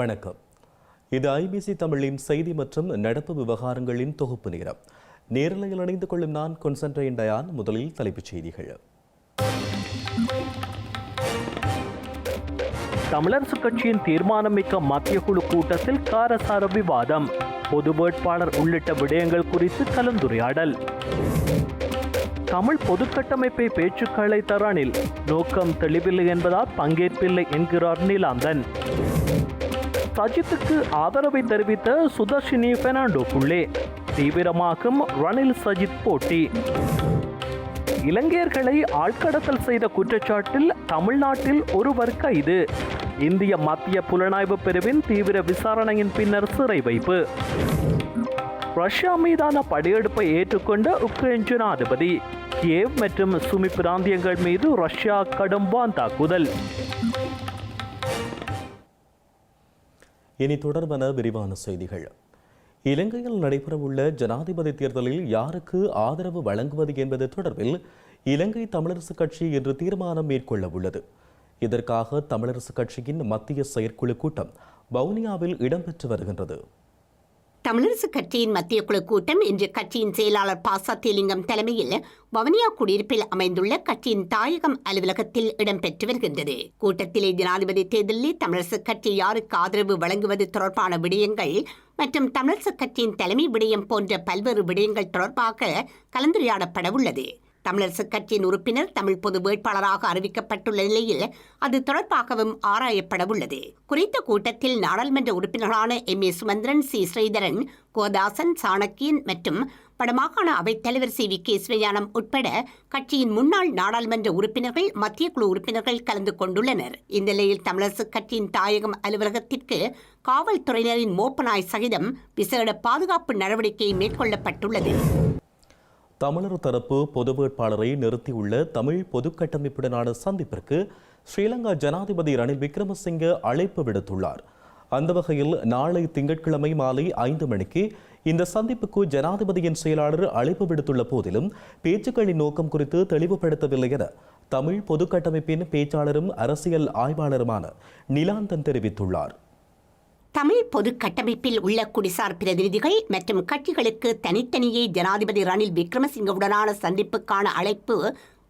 வணக்கம். இது ஐபிசி தமிழின் செய்தி மற்றும் நடப்பு விவகாரங்களின் தொகுப்பு நேரம். நேரலையில் இணைந்து கொள்ளும் நான் கொன்சன்ட்ரேன் டயான். முதலில் தலைப்புச் செய்திகள். தமிழரசு கட்சியின் தீர்மானம் மிக்க மத்திய குழு கூட்டத்தில் காரசார விவாதம். பொது வேட்பாளர் உள்ளிட்ட விடயங்கள் குறித்து கலந்துரையாடல். தமிழ் பொதுக்கட்டமைப்பை பேச்சுக்களை தரானில் நோக்கம் தெளிவில்லை என்பதால் பங்கேற்பில்லை என்கிறார் நீலாந்தன். சஜித்துக்கு ஆதரவை தெரிவித்த சுதர்ஷினி பெர்னாண்டோ புள்ளே தீவிரமாகும் ரணில் சஜித் போட்டி. இலங்கையர்களை ஆட்கடத்தல் செய்த குற்றச்சாட்டில் தமிழ்நாட்டில் ஒருவர் கைது. இந்திய மத்திய புலனாய்வு பிரிவின் தீவிர விசாரணையின் பின்னர் சிறை வைப்பு. ரஷ்யா மீதான படையெடுப்பை ஏற்றுக்கொண்ட உக்ரைன் ஜனாதிபதி கியேவ் மற்றும் சுமி பிராந்தியங்கள் மீது ரஷ்யா கடும் வான் தாக்குதல் இனி தொடர்பான விரிவான செய்திகள். இலங்கையில் நடைபெறவுள்ள ஜனாதிபதி தேர்தலில் யாருக்கு ஆதரவு வழங்குவது என்பது தொடர்பில் இலங்கை தமிழரசு கட்சி இன்று தீர்மானம் மேற்கொள்ள உள்ளது இதற்காக தமிழரசு கட்சியின் மத்திய செயற்குழு கூட்டம் வவுனியாவில் இடம்பெற்று வருகின்றது. தமிழரசு கட்சியின் மத்திய குழு கூட்டம் இன்று கட்சியின் செயலாளர் பா சத்தியலிங்கம் தலைமையில் வவனியா குடியிருப்பில் அமைந்துள்ள கட்சியின் தாயகம் அலுவலகத்தில் இடம்பெற்று வருகின்றது. கூட்டத்திலே ஜனாதிபதி தேர்தலில் தமிழரசு கட்சி யாருக்கு ஆதரவு வழங்குவது தொடர்பான விடயங்கள் மற்றும் தமிழரசு கட்சியின் தலைமை விடயம் போன்ற பல்வேறு விடயங்கள் தொடர்பாக கலந்துரையாடப்பட உள்ளது. தமிழரசுக் கட்சியின் உறுப்பினர் தமிழ் பொது வேட்பாளராக அறிவிக்கப்பட்டுள்ள நிலையில் அது தொடர்பாகவும் ஆராயப்பட உள்ளது குறித்த கூட்டத்தில் நாடாளுமன்ற உறுப்பினர்களான M. A. Sumanthiran C. Sritharan Kodhasan Shanakiyan மற்றும் வடமாகாண அவைத்தலைவர் சி. வி. கே. சிவஞானம் உட்பட கட்சியின் முன்னாள் நாடாளுமன்ற உறுப்பினர்கள் மத்திய குழு உறுப்பினர்கள் கலந்து கொண்டுள்ளனர். இந்த நிலையில் கட்சியின் தாயகம் அலுவலகத்திற்கு காவல்துறையினரின் மோப்பநாய் சகிதம் விசேட பாதுகாப்பு நடவடிக்கை மேற்கொள்ளப்பட்டுள்ளது. தமிழர் தரப்பு பொது வேட்பாளரை நிறுத்தியுள்ள தமிழ் பொதுக்கட்டமைப்புடனான சந்திப்பிற்கு ஸ்ரீலங்கா ஜனாதிபதி ரணில் விக்ரமசிங்கே அழைப்பு விடுத்துள்ளார். அந்த வகையில் நாளை திங்கட்கிழமை மாலை ஐந்து மணிக்கு இந்த சந்திப்புக்கு ஜனாதிபதியின் செயலாளர் அழைப்பு விடுத்துள்ள போதிலும் பேச்சுக்களின் நோக்கம் குறித்து தெளிவுபடுத்தவில்லை என தமிழ் பொதுக்கட்டமைப்பின் பேச்சாளரும் அரசியல் ஆய்வாளருமான நிலாந்தன் தெரிவித்துள்ளார். தமிழ் பொது கட்டமைப்பில் உள்ள குடிசார் பிரதிநிதிகள் மற்றும் கட்சிகளுக்கு தனித்தனியே ஜனாதிபதி ரணில் விக்ரமசிங்கவுடனான சந்திப்புக்கான அழைப்பு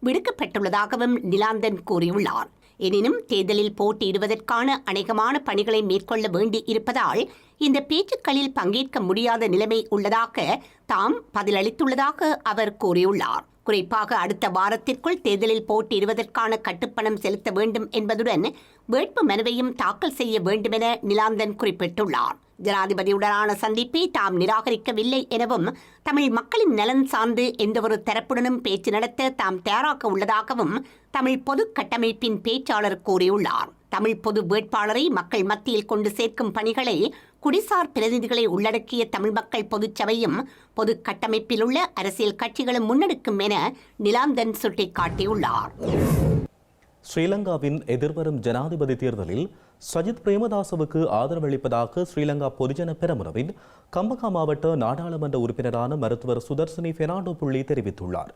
விடுக்கப்பட்டுள்ளதாகவும் நிலாந்தன் கூறியுள்ளார். எனினும் தேர்தலில் போட்டியிடுவதற்கான அநேகமான பணிகளை மேற்கொள்ள வேண்டி இருப்பதால் இந்த பேச்சுக்களில் பங்கேற்க முடியாத நிலைமை உள்ளதாக தாம் பதிலளித்துள்ளதாக அவர் கூறியுள்ளார். குறிப்பாக அடுத்த வாரத்திற்குள் தேர்தலில் போட்டியிடுவதற்கான கட்டுப்பணம் செலுத்த வேண்டும் என்பதுடன் வேட்பு மனுவையும் தாக்கல் செய்ய வேண்டுமென நிலாந்தன் குறிப்பிட்டுள்ளார். ஜனாதிபதியுடனான சந்திப்பை தாம் நிராகரிக்கவில்லை எனவும் தமிழ் மக்களின் நலன் சார்ந்து எந்தவொரு தரப்புடனும் பேச்சு நடத்த தாம் தயாராக உள்ளதாகவும் தமிழ் பொது கட்டமைப்பின் பேச்சாளர் கூறியுள்ளார். தமிழ் பொது வேட்பாளரை மக்கள் மத்தியில் கொண்டு சேர்க்கும் பணிகளை குடிசார் பிரதிநிதிகளை உள்ளடக்கிய தமிழ் மக்கள் பொதுச்சபையும் பொது கட்டமைப்பில் உள்ள அரசியல் கட்சிகளும் முன்னெடுக்கும் என நிலாந்தன் சுட்டிக்காட்டியுள்ளார். ஸ்ரீலங்காவின் எதிர்வரும் ஜனாதிபதி தேர்தலில் சஜித் பிரேமதாசவுக்கு ஆதரவளிப்பதாக ஸ்ரீலங்கா பொதுஜன பெரமுனவின் கம்பகா மாவட்ட நாடாளுமன்ற உறுப்பினரான மருத்துவர் சுதர்சனி பெர்னாண்டோ புள்ளி தெரிவித்துள்ளார்.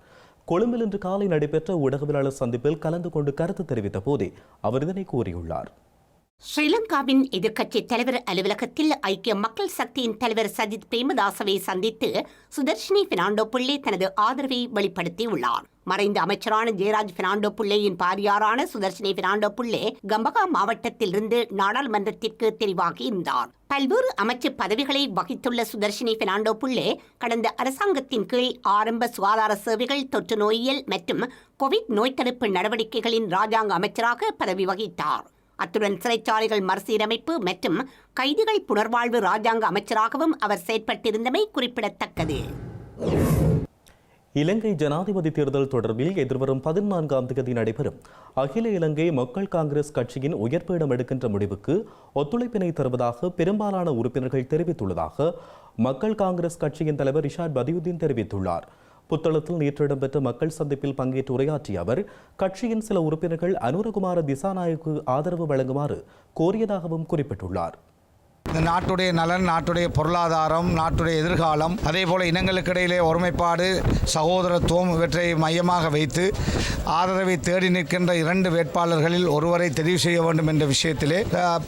கொழும்பில் இன்று காலை நடைபெற்ற ஊடகவியலாளர் சந்திப்பில் கலந்து கொண்டு கருத்து தெரிவித்த போதே அவர் இதனை கூறியுள்ளார். ஸ்ரீலங்காவின் எதிர்க்கட்சி தலைவர் அலுவலகத்தில் ஐக்கிய மக்கள் சக்தியின் தலைவர் சஜித் பிரேமதாசவை சந்தித்து சுதர்ஷினி பெர்னாண்டோ புள்ளே தனது ஆதரவை வெளிப்படுத்தியுள்ளார். மறைந்த அமைச்சரான ஜெயராஜ் பெர்னாண்டோ புள்ளேயின் பாரியாரான சுதர்ஷினி பெர்னாண்டோ புள்ளே கம்பகா மாவட்டத்திலிருந்து நாடாளுமன்றத்திற்கு தெரிவாகியிருந்தார் பல்வேறு அமைச்சு பதவிகளை வகித்துள்ள சுதர்ஷினி பெர்னாண்டோ புள்ளே கடந்த அரசாங்கத்தின் கீழ் ஆரம்ப சுகாதார சேவைகள் தொற்று நோயியல் மற்றும் கோவிட் நோய் தடுப்பு நடவடிக்கைகளின் ராஜாங்க அமைச்சராக பதவி வகித்தார். அத்துடன் சிறைச்சாலைகள் மறுசீரமைப்பு மற்றும் கைதிகள் புனர்வாழ்வு ராஜாங்க அமைச்சராகவும் அவர் செயற்பட்டிருந்தமை குறிப்பிடத்தக்கது. இலங்கை ஜனாதிபதி தேர்தல் தொடர்பில் எதிர்வரும் பதினான்காம் தேதி நடைபெறும் அகில இலங்கை மக்கள் காங்கிரஸ் கட்சியின் உயர்பீடம் எடுக்கின்ற முடிவுக்கு ஒத்துழைப்பினை தருவதாக பெரும்பாலான உறுப்பினர்கள் தெரிவித்துள்ளதாக மக்கள் காங்கிரஸ் கட்சியின் தலைவர் ரிஷாட் பதியுதீன் தெரிவித்துள்ளார். புத்தளத்தில் நேற்று இடம்பெற்ற மக்கள் சந்திப்பில் பங்கேற்று உரையாற்றிய அவர் கட்சியின் சில உறுப்பினர்கள் அனுரகுமார திசாநாயக்கு ஆதரவு வழங்குமாறு கோரியதாகவும் குறிப்பிட்டுள்ளார். இந்த நாட்டுடைய நலன் நாட்டுடைய பொருளாதாரம் நாட்டுடைய எதிர்காலம் அதே போல் இனங்களுக்கு இடையிலே ஒருமைப்பாடு சகோதரத்துவம் இவற்றை மையமாக வைத்து ஆதரவை தேடி நிற்கின்ற இரண்டு வேட்பாளர்களில் ஒருவரை தெரிவு செய்ய வேண்டும் என்ற விஷயத்திலே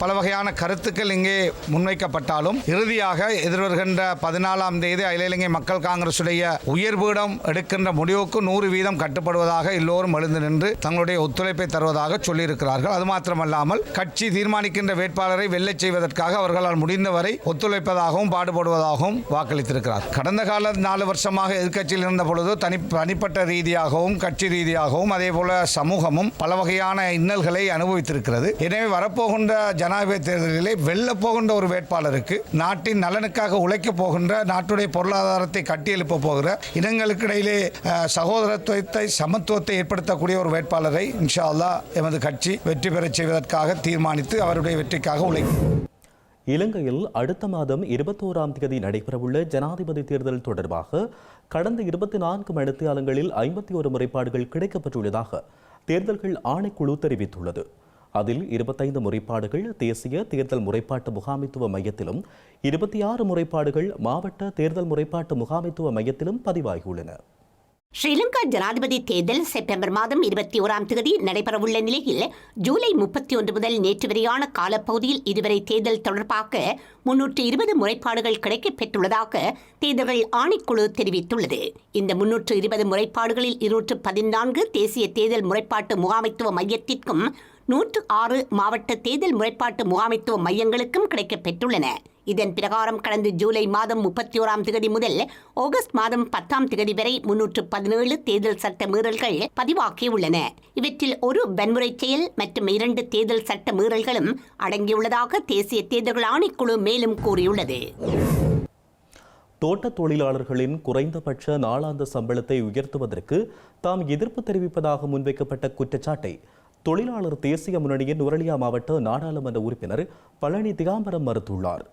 பல வகையான கருத்துக்கள் இங்கே முன்வைக்கப்பட்டாலும் இறுதியாக எதிர்வருகின்ற பதினாலாம் தேதி அகில இலங்கை மக்கள் காங்கிரசுடைய உயர்வீடம் எடுக்கின்ற முடிவுக்கு நூறு வீதம் கட்டுப்படுவதாக எல்லோரும் எழுந்து நின்று தங்களுடைய ஒத்துழைப்பை தருவதாக சொல்லியிருக்கிறார்கள். அது மாத்திரமல்லாமல் கட்சி தீர்மானிக்கின்ற வேட்பாளரை வெல்லச் செய்வதற்காக அவர்களால் முடிந்தவரை ஒத்துழைப்பதாகவும் பாடுபடுவதாகவும் வாக்களித்திருக்கிறார். கடந்த கால நாலு வருஷமாக எதிர்க்கட்சியில் இருந்த பொழுது தனி தனிப்பட்ட ரீதியாகவும் கட்சி ரீதியாகவும் அதே போல சமூகமும் பல வகையான இன்னல்களை அனுபவித்திருக்கிறது. எனவே வரப்போகின்ற ஜனாதிபதி தேர்தலிலே வெல்ல போகின்ற ஒரு வேட்பாளருக்கு நாட்டின் நலனுக்காக உழைக்கப் போகின்ற நாட்டுடைய பொருளாதாரத்தை கட்டியெழுப்ப போகிற இனங்களுக்கு இடையிலே சகோதரத்துவத்தை சமத்துவத்தை ஏற்படுத்தக்கூடிய ஒரு வேட்பாளரை இன்ஷா அல்லாஹ் எமது கட்சி வெற்றி பெறச் செய்வதற்காக தீர்மானித்து அவருடைய வெற்றிக்காக உழைக்கும். இலங்கையில் அடுத்த மாதம் இருபத்தோராம் தேதி நடைபெறவுள்ள ஜனாதிபதி தேர்தல் தொடர்பாக கடந்த இருபத்தி நான்கு மணித்தியாலங்களில் ஐம்பத்தி ஒரு முறைப்பாடுகள் கிடைக்கப்பட்டுள்ளதாக தேர்தல்கள் ஆணைக்குழு தெரிவித்துள்ளது. அதில் இருபத்தைந்து முறைப்பாடுகள் தேசிய தேர்தல் முறைப்பாட்டு முகாமைத்துவ மையத்திலும் இருபத்தி ஆறு முறைப்பாடுகள் மாவட்ட தேர்தல் முறைப்பாட்டு முகாமைத்துவ மையத்திலும் பதிவாகியுள்ளன. ஸ்ரீலங்கா ஜனாதிபதி தேர்தல் செப்டம்பர் மாதம் இருபத்தி ஓராம் தேதி நடைபெறவுள்ள நிலையில் ஜூலை முப்பத்தி ஒன்று முதல் நேற்று வரையான காலப்பகுதியில் இதுவரை தேர்தல் தொடர்பாக முன்னூற்று இருபது முறைப்பாடுகள் கிடைக்கப்பெற்றுள்ளதாக தேர்தல்கள் ஆணைக்குழு தெரிவித்துள்ளது. இந்த முன்னூற்று இருபது முறைப்பாடுகளில் இருநூற்று பதினான்கு தேசிய தேர்தல் முறைப்பாட்டு முகாமைத்துவ மையத்திற்கும் நூற்று ஆறு மாவட்ட தேர்தல் முறைப்பாட்டு முகாமைத்துவ மையங்களுக்கும் கிடைக்கப் பெற்றுள்ளன இதன் பிரகாரம் கடந்த ஜூலை மாதம் முப்பத்தி ஓராம் தேதி முதல் ஆகஸ்ட் மாதம் பத்தாம் தேதி வரை முன்னூற்று பதினேழு தேர்தல் சட்ட மீறல்கள் பதிவாகியுள்ளன. இவற்றில் ஒரு வன்முறை செயல் மற்றும் இரண்டு தேர்தல் சட்ட மீறல்களும் அடங்கியுள்ளதாக தேசிய தேர்தல்கள் ஆணைக்குழு மேலும் கூறியுள்ளது. தோட்ட தொழிலாளர்களின் குறைந்தபட்ச நாளாந்த சம்பளத்தை உயர்த்துவதற்கு தாம் எதிர்ப்பு தெரிவிப்பதாக முன்வைக்கப்பட்ட குற்றச்சாட்டை தொழிலாளர் தேசிய முன்னணியின் நுரலியா மாவட்ட நாடாளுமன்ற உறுப்பினர் பழனி திகாம்பரம் மறுத்துள்ளார்.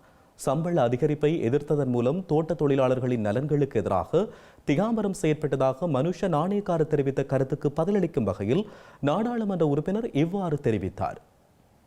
சம்பள அதிகரிப்பை எதிர்த்ததன் மூலம் தோட்ட தொழிலாளர்களின் நலன்களுக்கு எதிராக திகாம்பரம் செயற்பட்டதாக மனுஷ நாணயக்காரர் தெரிவித்த கருத்துக்கு பதிலளிக்கும் வகையில் நாடாளுமன்ற உறுப்பினர் இவ்வாறு தெரிவித்தார்.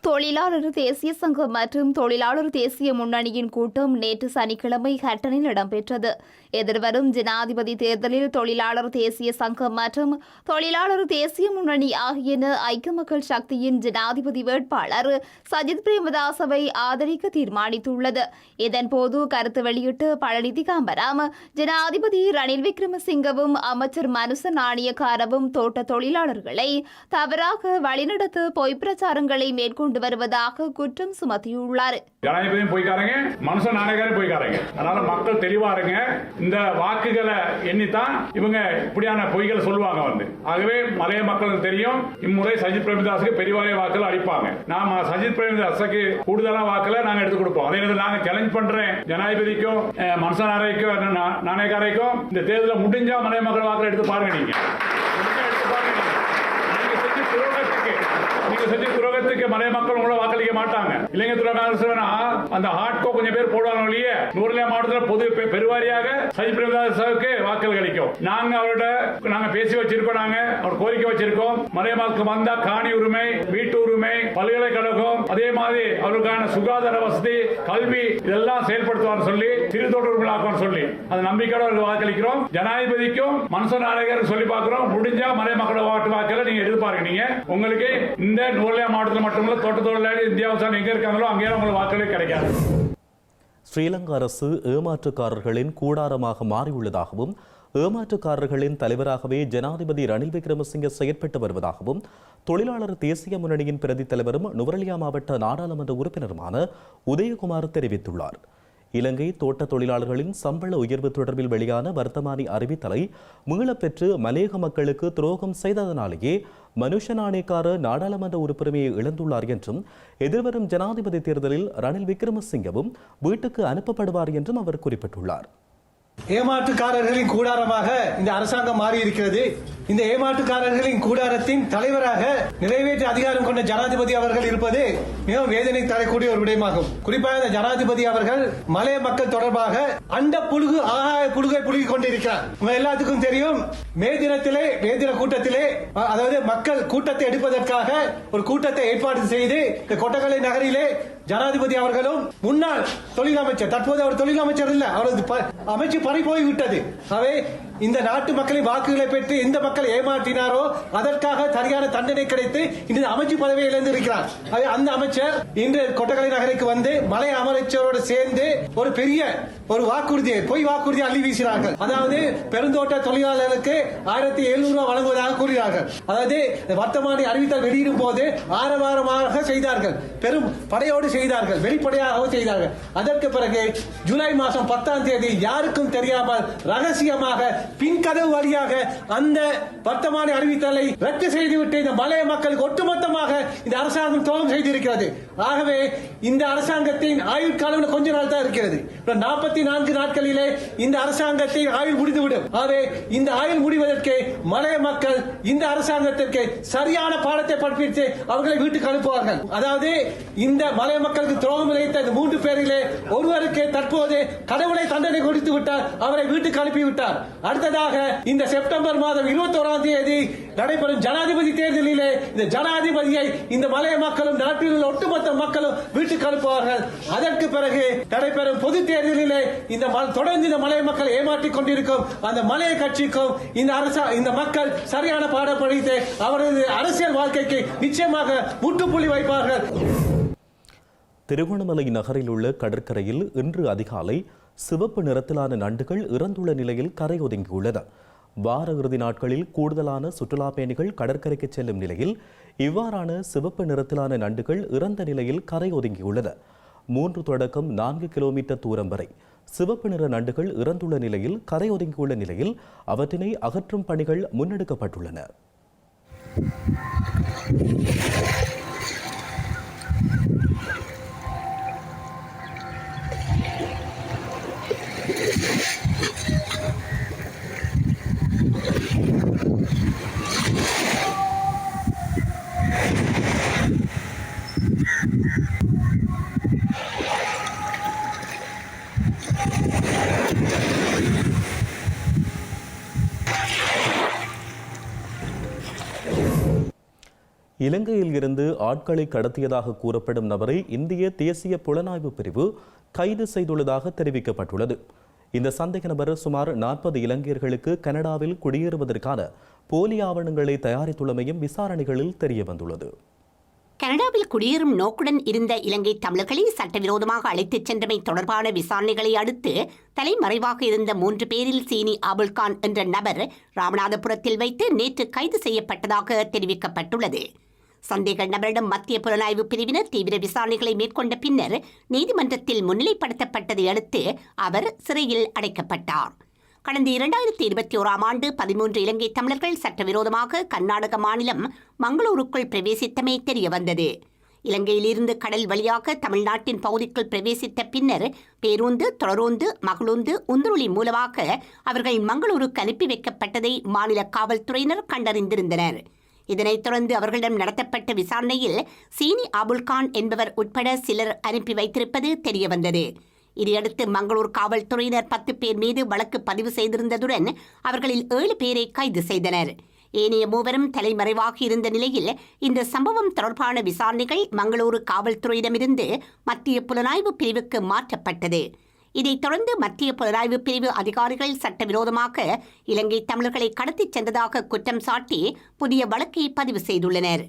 தொழிலாளர் தேசிய சங்கம் மற்றும் தொழிலாளர் தேசிய முன்னணியின் கூட்டம் நேற்று சனிக்கிழமை ஹட்டனில் இடம்பெற்றது. எதிர்வரும் ஜனாதிபதி தேர்தலில் தொழிலாளர் தேசிய சங்கம் மற்றும் தொழிலாளர் தேசிய முன்னணி ஆகியன ஐக்கிய மக்கள் சக்தியின் ஜனாதிபதி வேட்பாளர் சஜித் பிரேமதாசவை ஆதரிக்க தீர்மானித்துள்ளது. இதன்போது கருத்து வெளியிட்டு பழனிதி காம்பராம் ஜனாதிபதி ரணில் விக்ரமசிங்கவும் அமைச்சர் மனுச நாணயக்காரவும் தோட்ட தொழிலாளர்களை தவறாக வழிநடத்த பொய்ப்பிரச்சாரங்களை மேற்கொண்டு மேற்கொண்டு வருவதாக குற்றம் சுமத்தியுள்ளார். ஜனாதிபதியும் போய்க்காரங்க மனுஷன் நாடகாரும் போய்க்காரங்க. அதனால மக்கள் தெளிவா இருங்க. இந்த வாக்குகளை எண்ணித்தான் இவங்க இப்படியான பொய்களை சொல்லுவாங்க வந்து. ஆகவே மலைய மக்களுக்கு தெரியும் இம்முறை சஜித் பிரேமதாஸுக்கு பெரிய வாக்குகள் அளிப்பாங்க. நாம சஜித் பிரேமதாஸுக்கு கூடுதலான வாக்குகளை நாங்க எடுத்து கொடுப்போம். அதே நேரத்தில் நாங்க சேலஞ்ச் பண்றேன். ஜனாதிபதிக்கும் மனுஷன் மனுஷ நாணயக்காரைக்கும் இந்த தேர்தலில் முடிஞ்சா மலைய மக்கள் வாக்குகளை எடுத்து பாருங்க நீங்க. எடுத்து பாருங்க நீங்க. செஞ்சு நீங்க செஞ்ச துரோகத்துக்கு மலை மக்கள் உங்களை வாக்களிக்க மாட்டாங்க. இளைஞர் துரோகம் அந்த ஹாட்கோ கொஞ்சம் பேர் போடுவாங்க ஒழிய நூறுல மாவட்டத்தில் பொது பெ- பெருவாரியாக சஜி பிரேமதாசாவுக்கு வாக்கள் கிடைக்கும். நாங்க அவரோட நாங்க பேசி வச்சிருக்கோம் நாங்க அவர் கோரிக்கை வச்சிருக்கோம். மலை மக்கள் வந்தா காணி உரிமை வீட்டு உரிமை பல்கலைக்கழகம் அதே மாதிரி அவருக்கான சுகாதார வசதி கல்வி இதெல்லாம் செயல்படுத்துவார் சொல்லி சிறு தோட்ட சொல்லி. அந்த நம்பிக்கையோட அவருக்கு வாக்களிக்கிறோம். ஜனாதிபதிக்கும் மனசு நாயகர் சொல்லி பார்க்கிறோம். முடிஞ்சா மலை மக்களோட வாட்டு வாக்கில் நீங்க எதிர்பார்க்கிறீங்க உங்களுக்கு இந்த நூலியா மாவட்டத்தில் மட்டுமல்ல தோட்ட தொழிலாளி இந்தியாவில் எங்கே இருக்காங்களோ அங்கேயே அவங்களுக்கு வாக்குகளே கிடைக்காது. ஸ்ரீலங்கா அரசு ஏமாற்றுக்காரர்களின் கூடாரமாக மாறியுள்ளதாகவும் ஏமாற்றுக்காரர்களின் தலைவராகவே ஜனாதிபதி ரணில் விக்ரமசிங்க செயற்பட்டு வருவதாகவும் தொழிலாளர் தேசிய முன்னணியின் பிரதி தலைவரும் நுவரலியா மாவட்ட நாடாளுமன்ற உறுப்பினருமான உதயகுமார் தெரிவித்துள்ளார். இலங்கை தோட்ட தொழிலாளர்களின் சம்பள உயர்வு தொடர்பில் வெளியான வர்த்தமானி அறிவித்தலை மீளப்பெற்று மலேக மக்களுக்கு துரோகம் செய்ததனாலேயே மனுஷ நாணயக்கார நாடாளுமன்ற உறுப்பினரையை இழந்துள்ளார் என்றும் எதிர்வரும் ஜனாதிபதி தேர்தலில் ரணில் விக்ரமசிங்கவும் வீட்டுக்கு அனுப்பப்படுவார் என்றும் அவர் குறிப்பிட்டுள்ளார். ஏமாற்றுக்காரர்களின் கூடாரமாக இந்த அரசாங்கம் மாறி இருக்கிறது இந்த ஏமாற்றுக்காரர்களின் கூடாரத்தின் தலைவராக நிறைவேற்று அதிகாரம் கொண்ட ஜனாதிபதி அவர்கள் இருப்பது மிகவும் வேதனை தரக்கூடிய ஒரு விடயமாகும். குறிப்பாக இந்த ஜனாதிபதி அவர்கள் மலைய மக்கள் தொடர்பாக அண்ட புழுகு ஆகாய புழுகை புழுகி கொண்டிருக்கிறார். உங்க எல்லாத்துக்கும் தெரியும் மே தினத்திலே மே தின கூட்டத்திலே அதாவது மக்கள் கூட்டத்தை எடுப்பதற்காக ஒரு கூட்டத்தை ஏற்பாடு செய்து இந்த கொட்டக்கலை நகரிலே ஜனாதிபதி அவர்களும் முன்னாள் தொழில் அமைச்சர் தற்போது அவர் தொழில் அமைச்சர் இல்ல அவரது ப- அமைச்சு பறி போய்விட்டது. அவை இந்த நாட்டு மக்களின் வாக்குகளை பெற்று எந்த மக்களை ஏமாற்றினாரோ அதற்காக சரியான தண்டனை கிடைத்து இந்த அமைச்சு பதவியை இழந்து இருக்கிறார் அந்த அமைச்சர் இன்று கொட்டக்கலை நகருக்கு வந்து மலை அமைச்சரோடு சேர்ந்து ஒரு பெரிய ஒரு வாக்குறுதியை பொய் வாக்குறுதியை அள்ளி வீசினார்கள். அதாவது பெருந்தோட்ட தொழிலாளர்களுக்கு ஆயிரத்தி எழுநூறு ரூபாய் வழங்குவதாக கூறினார்கள். அதாவது இந்த வர்த்தமானி அறிவித்தல் வெளியிடும் போது ஆரவாரமாக செய்தார்கள். பெரும் படையோடு செய்தார்கள். வெளிப்படையாக செய்தார்கள். அதற்கு பிறகு ஜூலை மாதம் பத்தாம் தேதி யாருக்கும் தெரியாமல் ரகசியமாக பின்கதவு வழியாக அந்த வர்த்தமான அறிவித்தலை ரத்து செய்துவிட்டு இந்த மலைய மக்களுக்கு ஒட்டுமொத்தமாக இந்த அரசாங்கம் துவம் செய்திருக்கிறது. ஆகவே இந்த அரசாங்கத்தின் ஆயுட்காலம் கொஞ்ச நாள் தான் இருக்கிறது. நாற்பத்தி நான்கு நாட்களிலே இந்த அரசாங்கத்தின் ஆயுள் முடிந்துவிடும். ஆகவே இந்த ஆயுள் முடிவதற்கு மலைய மக்கள் இந்த அரசாங்கத்திற்கு சரியான பாடத்தை படிப்பித்து அவர்களை வீட்டுக்கு அனுப்புவார்கள். அதாவது இந்த மலைய மக்களுக்கு துரோகம் இழைத்த இந்த மூன்று பேரிலே ஒருவருக்கு தற்போது கடவுளை தண்டனை கொடுத்து விட்டார் அவரை வீட்டுக்கு அனுப்பிவிட்டார். அடுத்ததாக இந்த செப்டம்பர் மாதம் இருபத்தி ஓராம் தேதி நடைபெறும் ஜனாதிபதி தேர்தலிலே இந்த ஜனாதிபதியை இந்த மலைய மக்களும் நாட்டில் உள்ள ஒட்டுமொத்த மக்களும் வீட்டுக்கு அனுப்புவார்கள். அதற்கு பிறகு நடைபெறும் பொது தேர்தலிலே இந்த தொடர்ந்து இந்த மலைய மக்கள் ஏமாற்றிக் கொண்டிருக்கும் அந்த மலைய கட்சிக்கும் இந்த அரசா இந்த மக்கள் சரியான பாடம் படித்து அவரது அரசியல் வாழ்க்கைக்கு நிச்சயமாக முற்றுப்புள்ளி வைப்பார்கள். திருகோணமலை நகரில் உள்ள கடற்கரையில் இன்று அதிகாலை சிவப்பு நிறத்திலான நண்டுகள் இறந்துள்ள நிலையில் கரை ஒதுங்கியுள்ளது வார இறுதி நாட்களில் கூடுதலான சுற்றுலா பயணிகள் கடற்கரைக்கு செல்லும் நிலையில் இவ்வாறான சிவப்பு நிறத்திலான நண்டுகள் இறந்த நிலையில் கரை ஒதுங்கியுள்ளது மூன்று தொடக்கம் நான்கு கிலோமீட்டர் தூரம் வரை சிவப்பு நிற நண்டுகள் இறந்துள்ள நிலையில் கரை ஒதுங்கியுள்ள நிலையில் அவற்றினை அகற்றும் பணிகள் முன்னெடுக்கப்பட்டுள்ளன. இலங்கையில் இருந்து ஆட்களை கடத்தியதாக கூறப்படும் நபரை இந்திய தேசிய புலனாய்வு பிரிவு கைது செய்துள்ளதாக தெரிவிக்கப்பட்டுள்ளது. இந்த சந்தேக நபர் சுமார் நாற்பது இலங்கையர்களுக்கு கனடாவில் குடியேறுவதற்கான போலி ஆவணங்களை தயாரித்துள்ளமையும் விசாரணைகளில் தெரியவந்துள்ளது. கனடாவில் குடியேறும் நோக்குடன் இருந்த இலங்கை தமிழர்களை சட்டவிரோதமாக அழைத்துச் சென்றமை தொடர்பான விசாரணைகளை அடுத்து தலைமறைவாக இருந்த மூன்று பேரில் சீனி ஆபுல்கான் என்ற நபர் ராமநாதபுரத்தில் வைத்து நேற்று கைது செய்யப்பட்டதாக தெரிவிக்கப்பட்டுள்ளது. சந்தேக நபரிடம் மத்திய புலனாய்வு பிரிவினர் தீவிர விசாரணைகளை மேற்கொண்ட பின்னர் நீதிமன்றத்தில் முன்னிலைப்படுத்தப்பட்டதை அடுத்து அவர் சிறையில் அடைக்கப்பட்டார். கடந்த இரண்டாயிரத்தி இருபத்தி ஓராம் ஆண்டு பதிமூன்று இலங்கை தமிழர்கள் சட்டவிரோதமாக கர்நாடக மாநிலம் மங்களூருக்குள் பிரவேசித்தமை தெரியவந்தது. இலங்கையிலிருந்து கடல் வழியாக தமிழ்நாட்டின் பகுதிக்குள் பிரவேசித்த பின்னர் பேருந்து தொடரோந்து மகளூந்து உந்துருளி மூலமாக அவர்கள் மங்களூருக்கு அனுப்பி வைக்கப்பட்டதை மாநில காவல்துறையினர் கண்டறிந்திருந்தனர். இதனைத் தொடர்ந்து அவர்களிடம் நடத்தப்பட்ட விசாரணையில் சீனி அபுல்கான் என்பவர் உட்பட சிலர் அனுப்பி வைத்திருப்பது தெரியவந்தது. இதையடுத்து மங்களூர் காவல்துறையினர் பத்து பேர் மீது வழக்கு பதிவு செய்திருந்ததுடன் அவர்களில் ஏழு பேரை கைது செய்தனர். ஏனைய மூவரும் தலைமறைவாக இருந்த நிலையில் இந்த சம்பவம் தொடர்பான விசாரணைகள் மங்களூரு காவல்துறையிடமிருந்து மத்திய புலனாய்வு பிரிவுக்கு மாற்றப்பட்டது. இதைத் தொடர்ந்து மத்திய புலனாய்வு பிரிவு அதிகாரிகள் சட்டவிரோதமாக இலங்கை தமிழர்களை கடத்திச் சென்றதாக குற்றம் சாட்டி புதிய வழக்கை பதிவு செய்துள்ளனர்.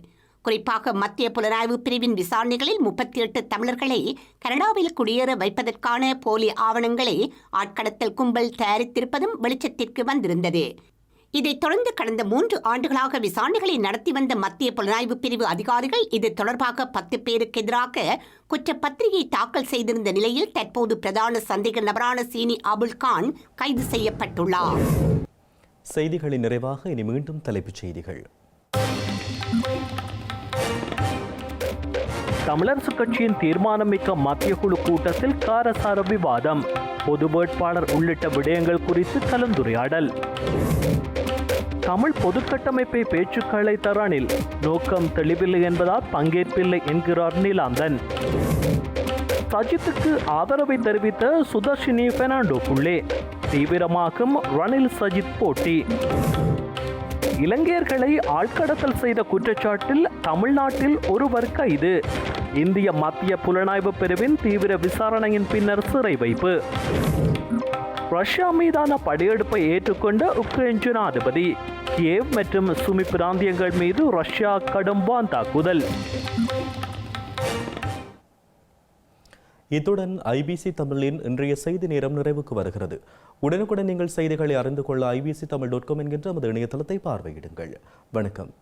குறிப்பாக மத்திய புலனாய்வு பிரிவின் விசாரணைகளில் முப்பத்தி எட்டு தமிழர்களை கனடாவில் குடியேற வைப்பதற்கான போலி ஆவணங்களை ஆட்கடத்தல் கும்பல் தயாரித்திருப்பதும் வெளிச்சத்திற்கு வந்திருந்தது. இதைத் தொடர்ந்து கடந்த மூன்று ஆண்டுகளாக விசாரணைகளை நடத்தி வந்த மத்திய புலனாய்வு பிரிவு அதிகாரிகள் இது தொடர்பாக பத்து பேருக்கு எதிராக குற்றப்பத்திரிகை தாக்கல் செய்திருந்த நிலையில் தற்போது பிரதான சந்தேக நபரான சீனி அபுல்கான் கைது செய்யப்பட்டுள்ளார். செய்திகளின் நிறைவாக இனி மீண்டும் தலைப்புச் செய்திகள். தமிழரசு கட்சியின் தீர்மானமிக்க மத்திய குழு கூட்டத்தில் காரசார விவாதம். பொது வேட்பாளர் உள்ளிட்ட விடயங்கள் குறித்து கலந்துரையாடல். தமிழ் பொதுக்கட்டமைப்பை பேச்சுக்களை தரானில் நோக்கம் தெளிவில்லை என்பதால் பங்கேற்பில்லை என்கிறார் நீலாந்தன். சஜித்துக்கு ஆதரவை தெரிவித்த சுதர்ஷினி பெர்னாண்டோ புள்ளே தீவிரமாகும் ரணில் சஜித் போட்டி. இலங்கையர்களை ஆட்கடத்தல் செய்த குற்றச்சாட்டில் தமிழ்நாட்டில் ஒருவர் கைது. இந்திய மத்திய புலனாய்வு பிரிவின் தீவிர விசாரணையின் பின்னர் சிறை வைப்பு. ரஷ்யா மீதான படையெடுப்பை ஏற்றுக்கொண்ட உக்ரைன் ஜனாதிபதி கியேவ் மற்றும் சுமி பிராந்தியங்கள் மீது ரஷ்யா கடும் வான் தாக்குதல். இத்துடன் ஐபிசி தமிழின் இன்றைய செய்தி நேரம் நிறைவுக்கு வருகிறது. உடனுக்குடன் நீங்கள் செய்திகளை அறிந்து கொள்ள ஐபிசி தமிழ் டாட் காம் என்கின்ற நமது இணையதளத்தை பார்வையிடுங்கள். வணக்கம்.